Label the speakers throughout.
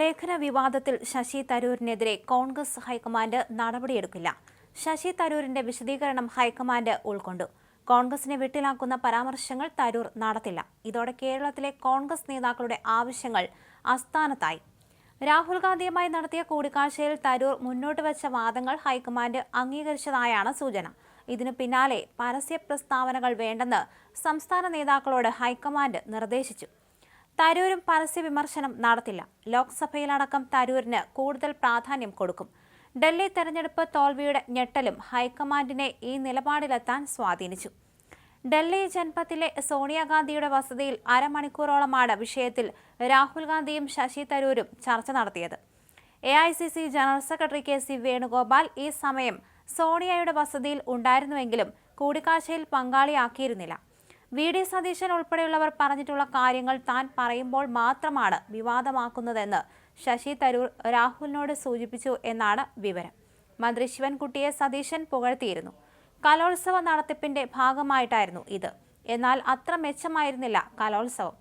Speaker 1: ലേഖന വിവാദത്തിൽ ശശി തരൂരിനെതിരെ കോൺഗ്രസ് ഹൈക്കമാൻഡ് നടപടിയെടുക്കില്ല. ശശി തരൂരിന്റെ വിശദീകരണം ഹൈക്കമാൻഡ് ഉൾക്കൊണ്ടു. കോൺഗ്രസിനെ വിട്ടിലാക്കുന്ന പരാമർശങ്ങൾ തരൂർ നടത്തില്ല. ഇതോടെ കേരളത്തിലെ കോൺഗ്രസ് നേതാക്കളുടെ ആവശ്യങ്ങൾ അസ്ഥാനത്തായി രാഹുൽ ഗാന്ധിയുമായി നടത്തിയ കൂടിക്കാഴ്ചയിൽ തരൂർ മുന്നോട്ട് വെച്ച വാദങ്ങൾ ഹൈക്കമാൻഡ് അംഗീകരിച്ചതായാണ് സൂചന. ഇതിനു പിന്നാലെ പരസ്യ പ്രസ്താവനകൾ വേണ്ടെന്ന് സംസ്ഥാന നേതാക്കളോട് ഹൈക്കമാൻഡ് നിർദ്ദേശിച്ചു. തരൂരും പരസ്യ വിമർശനം നടത്തില്ല. ലോക്സഭയിലടക്കം തരൂരിന് കൂടുതൽ പ്രാധാന്യം കൊടുക്കും. ഡൽഹി തെരഞ്ഞെടുപ്പ് തോൽവിയുടെ ഞെട്ടലും ഹൈക്കമാൻഡിനെ ഈ നിലപാടിലെത്താൻ സ്വാധീനിച്ചു. ഡൽഹി ജൻപത്തിലെ സോണിയാഗാന്ധിയുടെ വസതിയിൽ അരമണിക്കൂറോളമാണ് വിഷയത്തിൽ രാഹുൽ ഗാന്ധിയും ശശി തരൂരും ചർച്ച നടത്തിയത്. A I C C general secretary K C Venugopal ഈ സമയം സോണിയയുടെ വസതിയിൽ ഉണ്ടായിരുന്നുവെങ്കിലും കൂടിക്കാഴ്ചയിൽ പങ്കാളിയാക്കിയിരുന്നില്ല. വി ഡി സതീശൻ ഉൾപ്പെടെയുള്ളവർ പറഞ്ഞിട്ടുള്ള കാര്യങ്ങൾ താൻ പറയുമ്പോൾ മാത്രമാണ് വിവാദമാക്കുന്നതെന്ന് ശശി തരൂർ രാഹുലിനോട് സൂചിപ്പിച്ചു എന്നാണ് വിവരം. മന്ത്രി ശിവൻകുട്ടിയെ സതീശൻ പുകഴ്ത്തിയിരുന്നു. കലോത്സവ നടത്തിപ്പിന്റെ ഭാഗമായിട്ടായിരുന്നു ഇത്. എന്നാൽ അത്ര മെച്ചമായിരുന്നില്ല കലോത്സവം.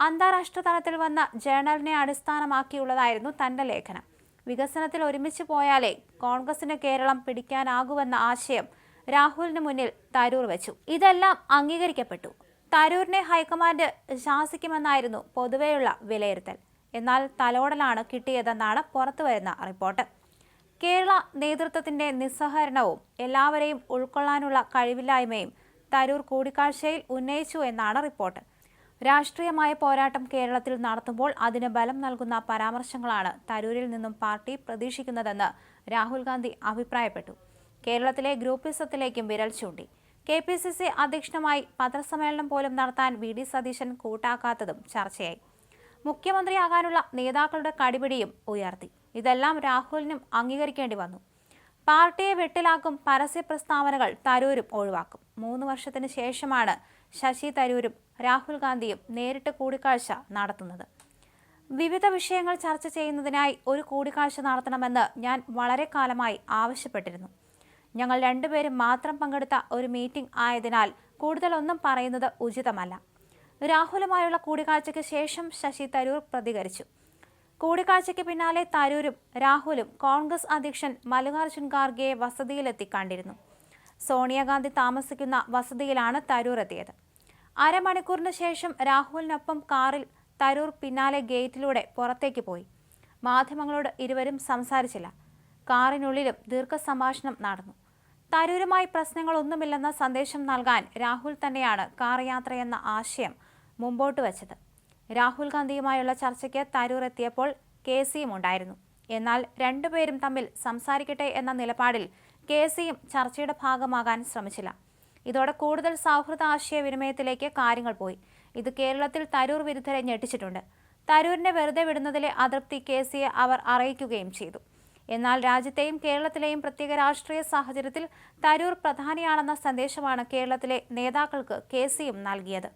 Speaker 1: അന്താരാഷ്ട്ര തലത്തിൽ വന്ന ജേണലിനെ അടിസ്ഥാനമാക്കിയുള്ളതായിരുന്നു തന്റെ ലേഖനം. വികസനത്തിൽ ഒരുമിച്ച് പോയാലേ കോൺഗ്രസിന് കേരളം പിടിക്കാനാകുമെന്ന ആശയം രാഹുലിന് മുന്നിൽ തരൂർ വെച്ചു. ഇതെല്ലാം അംഗീകരിക്കപ്പെട്ടു. തരൂരിനെ ഹൈക്കമാൻഡ് ശാസിക്കുമെന്നായിരുന്നു പൊതുവെയുള്ള വിലയിരുത്തൽ. എന്നാൽ തലോടലാണ് കിട്ടിയതെന്നാണ് പുറത്തുവരുന്ന റിപ്പോർട്ട്. കേരള നേതൃത്വത്തിന്റെ നിസ്സഹകരണവും എല്ലാവരെയും ഉൾക്കൊള്ളാനുള്ള കഴിവില്ലായ്മയും തരൂർ കൂടിക്കാഴ്ചയിൽ ഉന്നയിച്ചു എന്നാണ് റിപ്പോർട്ട്. രാഷ്ട്രീയമായ പോരാട്ടം കേരളത്തിൽ നടത്തുമ്പോൾ അതിന് ബലം നൽകുന്ന പരാമർശങ്ങളാണ് തരൂരിൽ നിന്നും പാർട്ടി പ്രതീക്ഷിക്കുന്നതെന്ന് രാഹുൽ ഗാന്ധി അഭിപ്രായപ്പെട്ടു. കേരളത്തിലെ ഗ്രൂപ്പിസത്തിലേക്കും വിരൽ ചൂണ്ടി. കെ പി സി സി അധ്യക്ഷനുമായി പത്രസമ്മേളനം പോലും നടത്താൻ വി ഡി സതീശൻ കൂട്ടാക്കാത്തതും ചർച്ചയായി. മുഖ്യമന്ത്രിയാകാനുള്ള നേതാക്കളുടെ കടിപിടിയും ഉയർത്തി. ഇതെല്ലാം രാഹുലിനും അംഗീകരിക്കേണ്ടി വന്നു. പാർട്ടിയെ വെട്ടിലാക്കും പരസ്യ പ്രസ്താവനകൾ തരൂരും ഒഴിവാക്കും. മൂന്ന് വർഷത്തിന് ശേഷമാണ് ശശി തരൂരും രാഹുൽ ഗാന്ധിയും നേരിട്ട് കൂടിക്കാഴ്ച നടത്തുന്നത്. വിവിധ വിഷയങ്ങൾ ചർച്ച ചെയ്യുന്നതിനായി ഒരു കൂടിക്കാഴ്ച നടത്തണമെന്ന് ഞാൻ വളരെ കാലമായി ആവശ്യപ്പെട്ടിരുന്നു. ഞങ്ങൾ രണ്ടുപേരും മാത്രം പങ്കെടുത്ത ഒരു മീറ്റിംഗ് ആയതിനാൽ കൂടുതലൊന്നും പറയുന്നത് ഉചിതമല്ല. രാഹുലുമായുള്ള കൂടിക്കാഴ്ചയ്ക്ക് ശേഷം ശശി തരൂർ പ്രതികരിച്ചു. കൂടിക്കാഴ്ചയ്ക്ക് പിന്നാലെ തരൂരും രാഹുലും കോൺഗ്രസ് അധ്യക്ഷൻ മല്ലികാർജുൻ ഖാർഗെയെ വസതിയിലെത്തി കണ്ടിരുന്നു സോണിയാഗാന്ധി താമസിക്കുന്ന വസതിയിലാണ് തരൂർ എത്തിയത്. അരമണിക്കൂറിന് ശേഷം രാഹുലിനൊപ്പം കാറിൽ തരൂർ പിന്നാലെ ഗേറ്റിലൂടെ പുറത്തേക്ക് പോയി. മാധ്യമങ്ങളോട് ഇരുവരും സംസാരിച്ചില്ല. കാറിനുള്ളിലും ദീർഘസംഭാഷണം നടന്നു. തരൂരുമായി പ്രശ്നങ്ങളൊന്നുമില്ലെന്ന സന്ദേശം നൽകാൻ രാഹുൽ തന്നെയാണ് കാർ യാത്രയെന്ന ആശയം മുമ്പോട്ട് വച്ചത്. രാഹുൽ ഗാന്ധിയുമായുള്ള ചർച്ചയ്ക്ക് തരൂർ എത്തിയപ്പോൾ കെ സിയും ഉണ്ടായിരുന്നു. എന്നാൽ രണ്ടുപേരും തമ്മിൽ സംസാരിക്കട്ടെ എന്ന നിലപാടിൽ കെ സിയും ചർച്ചയുടെ ഭാഗമാകാൻ ശ്രമിച്ചില്ല. ഇതോടെ കൂടുതൽ സൗഹൃദ ആശയവിനിമയത്തിലേക്ക് കാര്യങ്ങൾ പോയി. ഇത് കേരളത്തിൽ തരൂർ വിരുദ്ധരെ ഞെട്ടിച്ചിട്ടുണ്ട്. തരൂരിനെ വെറുതെ വിടുന്നതിലെ അതൃപ്തി കെ സിയെ അവർ അറിയിക്കുകയും ചെയ്തു. എന്നാൽ രാജ്യത്തെയും കേരളത്തിലെയും പ്രത്യേക രാഷ്ട്രീയ സാഹചര്യത്തിൽ തരൂർ പ്രധാനിയാണെന്ന സന്ദേശമാണ് കേരളത്തിലെ നേതാക്കൾക്ക് കെ സിയും നൽകിയത്.